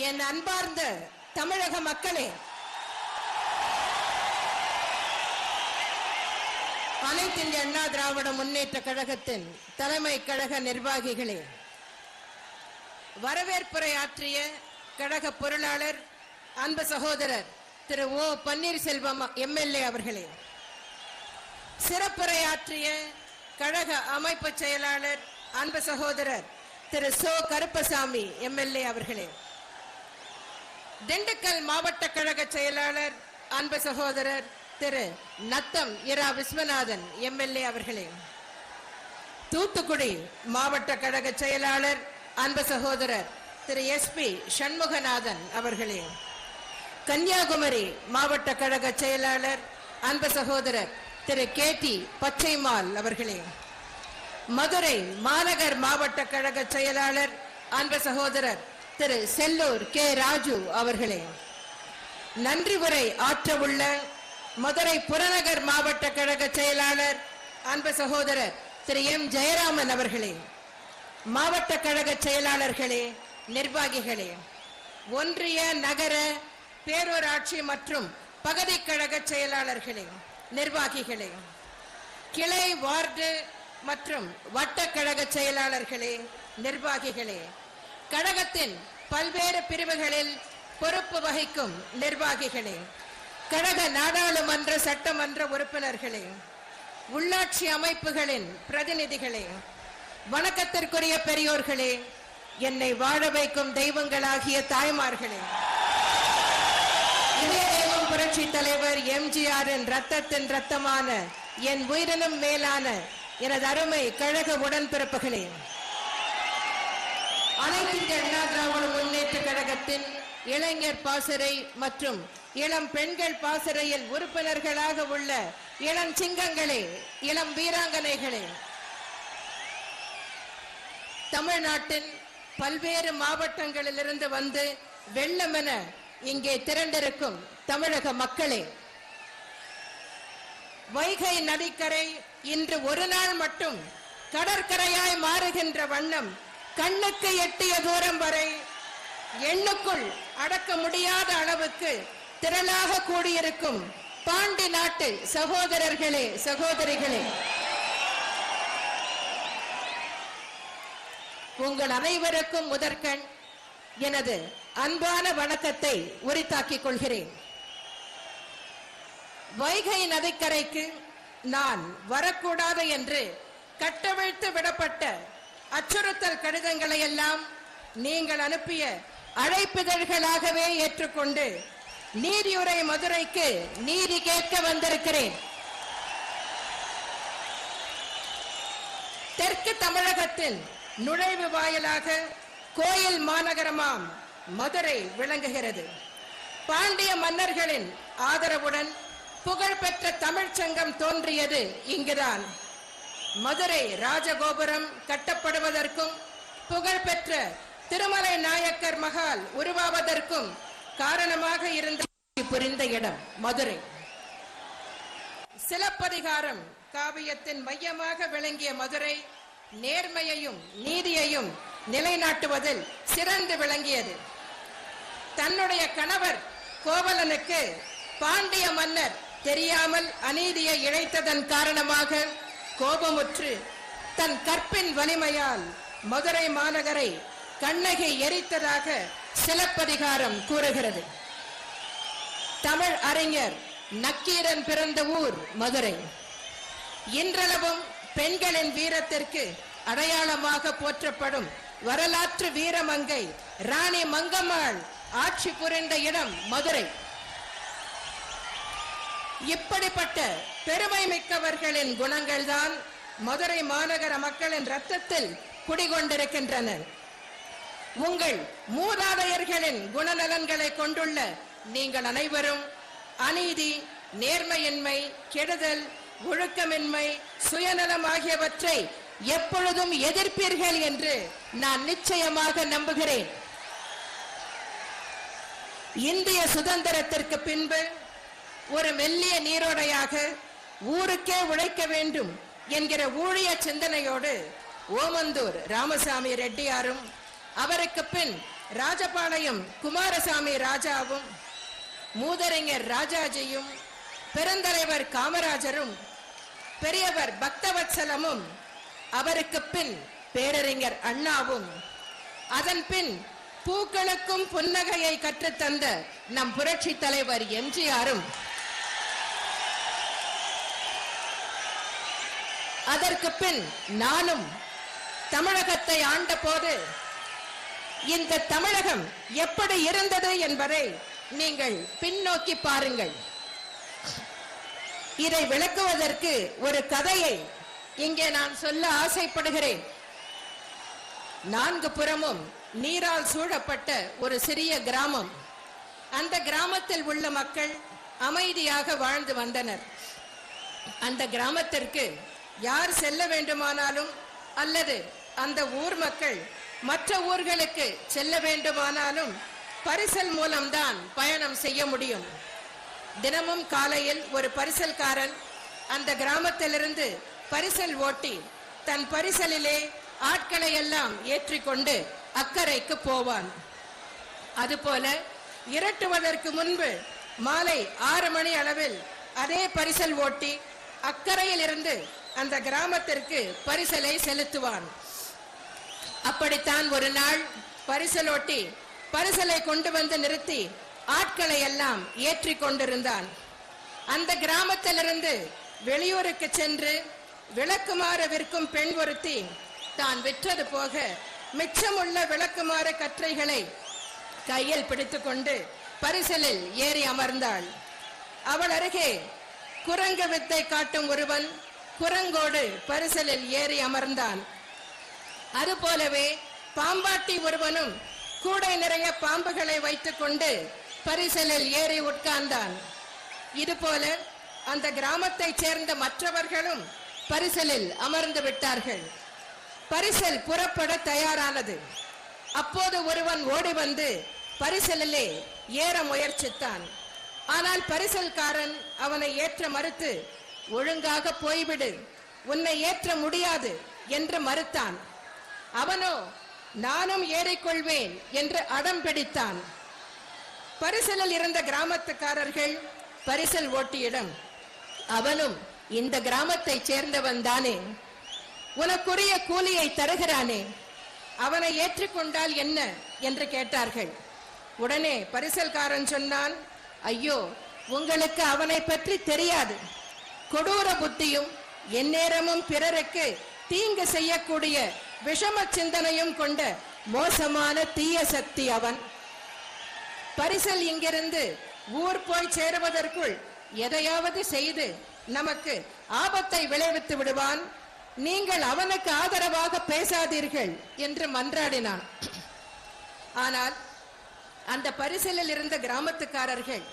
என் அன்பார்ந்த தமிழக மக்களே அனைத்து இந்திய அண்ணா திராவிட முன்னேற்ற கழகத்தின் தலைமை கழக நிர்வாகிகளே வரவேற்புரை ஆற்றிய கழக பொருளாளர் அன்பு சகோதரர் திரு ஓ பன்னீர்செல்வம் எம்எல்ஏ அவர்களே சிறப்புரை ஆற்றிய கழக அமைப்பு செயலாளர் அன்பு சகோதரர் திரு சோ கருப்பசாமி எம்எல்ஏ அவர்களே திண்டுக்கல் மாவட்ட கழக செயலாளர் அன்பு சகோதரர் திரு நத்தம் இரா விஸ்வநாதன் எம்எல்ஏ அவர்களே. தூத்துக்குடி மாவட்ட கழக செயலாளர் அன்பு சகோதரர் திரு எஸ் பி சண்முகநாதன் அவர்களே. கன்னியாகுமரி மாவட்ட கழக செயலாளர் அன்பு சகோதரர் திரு கே டி பச்சைமால் அவர்களே. மதுரை மாநகர் மாவட்ட கழக செயலாளர் அன்பு சகோதரர் திரு செல்லூர் கே ராஜு அவர்களே. நன்றி உரை ஆற்றவுள்ள மதுரை புறநகர் மாவட்ட கழக செயலாளர் அன்பு சகோதரர் திரு எம் ஜெயராமன் அவர்களே. மாவட்ட கழக செயலாளர்களே நிர்வாகிகளே. ஒன்றிய நகர பேரூராட்சி மற்றும் பகுதி கழக செயலாளர்களே நிர்வாகிகளே. கிளை வார்டு மற்றும் வட்ட கழக செயலாளர்களே நிர்வாகிகளே. கழகத்தின் பல்வேறு பிரிவுகளில் பொறுப்பு வகிக்கும் நிர்வாகிகளே கழக நாடாளுமன்ற சட்டமன்ற உறுப்பினர்களே உள்ளாட்சி அமைப்புகளின் பிரதிநிதிகளே வணக்கத்திற்குரிய பெரியோர்களே என்னை வாழ வைக்கும் தெய்வங்களாகிய தாய்மார்களே. இதே தெய்வம் புரட்சி தலைவர் எம்ஜிஆரின் ரத்தத்தின் ரத்தமான என் உயிரினும் மேலான எனது அருமை கழக உடன்பிறப்புகளே அனைத்து அண்ணா திராவிட முன்னேற்ற கழகத்தின் இளைஞர் பாசறை மற்றும் இளம் பெண்கள் பாசறையில் உறுப்பினர்களாக உள்ள இளம் சிங்கங்களே இளம் வீராங்கனைகளே. தமிழ்நாட்டின் பல்வேறு மாவட்டங்களிலிருந்து வந்து வெள்ளமென இங்கே திரண்டிருக்கும் தமிழக மக்களே வைகை நதிக்கரை இன்று ஒரு நாள் மட்டும் கடற்கரையாய் மாறுகின்ற வண்ணம் கண்ணுக்கு எட்டிய தூரம் வரை எண்ணுக்குள் அடக்க முடியாத அளவுக்கு திரளாக கூடியிருக்கும் பாண்டி நாட்டு சகோதரர்களே சகோதரிகளே. உங்கள் அனைவருக்கும் முதற்கண் எனது அன்பான வணக்கத்தை உரித்தாக்கிக் கொள்கிறேன். வைகை நதிக்கரைக்கு நான் வரக்கூடாது என்று கட்டவிழ்த்து விடப்பட்ட அச்சுறுத்தல் கடிதங்களை எல்லாம் நீங்கள் அனுப்பிய அழைப்பிதழ்களாகவே ஏற்றுக்கொண்டு நீதியுரை மதுரைக்கு நீதி கேட்க வந்திருக்கிறேன். தெற்கு தமிழகத்தின் நுழைவு வாயிலாக கோயில் மாநகரமாம் மதுரை விளங்குகிறது. பாண்டிய மன்னர்களின் ஆதரவுடன் புகழ்பெற்ற தமிழ்ச் சங்கம் தோன்றியது இங்குதான். மதுரை ராஜகோபுரம் கட்டப்படுவதற்கும் புகழ்பெற்ற திருமலை நாயக்கர் மகால் உருவாவதற்கும் காரணமாக இருந்த புரிந்த இடம் மதுரை. சிலப்பதிகாரம் காவியத்தின் மையமாக விளங்கிய மதுரை நேர்மையையும் நீதியையும் நிலைநாட்டுவதில் சிறந்து விளங்கியது. தன்னுடைய கணவர் கோவலனுக்கு பாண்டிய மன்னர் தெரியாமல் அநீதியை இழைத்ததன் காரணமாக கோபமுற்று தன் கற்பின் வலிமையால் மதுரை மாநகரை கண்ணகி எரித்ததாக சிலப்பதிகாரம் கூறுகிறது. தமிழ் அறிஞர் நக்கீரன் பிறந்த ஊர் மதுரை. இன்றளவும் பெண்களின் வீரத்திற்கு அடையாளமாக போற்றப்படும் வரலாற்று வீரமங்கை ராணி மங்கம்மாள் ஆட்சி புரிந்த இடம் மதுரை. இப்படிப்பட்ட பெருமை மிக்கவர்களின் குணங்கள்தான் மதுரை மாநகர மக்களின் ரத்தத்தில் குடிகொண்டிருக்கின்றன. உங்கள் மூதாதையர்களின் குணநலன்களை கொண்டுள்ள நீங்கள் அனைவரும் அநீதி நேர்மையின்மை கெடுதல் ஒழுக்கமின்மை சுயநலம் ஆகியவற்றை எப்பொழுதும் எதிர்ப்பீர்கள் என்று நான் நிச்சயமாக நம்புகிறேன். இந்திய சுதந்திரத்திற்கு பின்பு ஒரு மெல்லிய நீரோடையாக ஊருக்கே உழைக்க வேண்டும் என்கிற ஊழிய சிந்தனையோடு ஓமந்தூர் ராமசாமி ரெட்டியாரும் அவருக்கு பின் ராஜபாளையம் குமாரசாமி ராஜாவும் மூதறிஞர் ராஜாஜியும் பெருந்தலைவர் காமராஜரும் பெரியவர் பக்தவத்சலமும் அவருக்கு பின் பேரறிஞர் அண்ணாவும். அதன் பின் பூக்களுக்கும் புன்னகையை கற்றுத்தந்த நம் புரட்சி தலைவர் எம்ஜிஆரும். அதற்கு பின் நானும் தமிழகத்தை ஆண்டபோது இந்த தமிழகம் எப்படி இருந்தது என்பதை நீங்கள் பின்னோக்கி பாருங்கள். இதை விளக்குவதற்கு ஒரு கதையை இங்கே நான் சொல்ல ஆசைப்படுகிறேன். நான்கு புறமும் நீரால் சூழப்பட்ட ஒரு சிறிய கிராமம். அந்த கிராமத்தில் உள்ள மக்கள் அமைதியாக வாழ்ந்து வந்தனர். அந்த கிராமத்திற்கு யார் செல்ல வேண்டுமானாலும் அல்லது அந்த ஊர் மக்கள் மற்ற ஊர்களுக்கு செல்ல வேண்டுமானாலும் பரிசல் மூலம்தான் பயணம் செய்ய முடியும். தினமும் காலையில் ஒரு பரிசல்காரன் அந்த கிராமத்திலிருந்து பரிசல் ஓட்டி தன் பரிசலிலே ஆட்களை எல்லாம் ஏற்றிக்கொண்டு அக்கறைக்கு போவான். அதுபோல இரட்டுவதற்கு முன்பு மாலை ஆறு மணி அளவில் அதே பரிசல் ஓட்டி அக்கறையில் இருந்து அந்த கிராமத்திற்கு பரிசலை செலுத்துவான். அப்படித்தான் ஒரு நாள் பரிசலோட்டி பரிசலை கொண்டு வந்து நிறுத்தி ஆட்களை எல்லாம் ஏற்றி கொண்டிருந்தான். அந்த கிராமத்திலிருந்து வெளியூருக்கு சென்று விளக்குமாறு விற்கும் பெண் ஒருத்தி தான் விற்றது போக மிச்சமுள்ள விளக்குமாறு கற்றைகளை கையில் பிடித்துக்கொண்டு பரிசலில் ஏறி அமர்ந்தாள். அவள் அருகே குரங்கு வித்தை காட்டும் ஒருவன் குரங்கோடு பரிசலில் ஏறி அமர்ந்தான். அதுபோலவே பாம்பாட்டி ஒருவனும் கூடை நிறைய பாம்புகளை வைத்துக்கொண்டு பரிசலில் ஏறி உட்கார்ந்தான். இதுபோல அந்த கிராமத்தைச் சேர்ந்த மற்றவர்களும் பரிசலில் அமர்ந்து விட்டார்கள். பரிசல் புறப்பட தயாரானது. அப்போது ஒருவன் ஓடி வந்து பரிசலிலே ஏற முயற்சித்தான். ஆனால் பரிசல்காரன் அவனை ஏற்ற மறுத்து ஒழுங்காக போய்விடு. உன்னை ஏற்ற முடியாது என்று மறுத்தான். அவனோ நானும் ஏறிக்கொள்வேன் என்று அடம் பிடித்தான். பரிசலில் இருந்த கிராமத்துக்காரர்கள் பரிசல் ஓட்டியிடம் அவனும் இந்த கிராமத்தைச் சேர்ந்தவன் தானே? உனக்குரிய கூலியை தருகிறானே? அவனை ஏற்றுக்கொண்டால் என்ன? என்று கேட்டார்கள். உடனே பரிசல்காரன் சொன்னான் ஐயோ உங்களுக்கு அவனை பற்றி தெரியாது. கொடூர புத்தியும் எந்நேரமும் பிறருக்கு தீங்கு செய்யக்கூடிய விஷம சிந்தனையும் கொண்ட மோசமான தீய சக்தி அவன். பரிசல் இங்கிருந்து ஊர் போய் சேருவதற்குள் எதையாவது செய்து நமக்கு ஆபத்தை விளைவித்து விடுவான். நீங்கள் அவனுக்கு ஆதரவாக பேசாதீர்கள் என்று மன்றாடினான். ஆனால் அந்த பரிசலில் இருந்த கிராமத்துக்காரர்கள்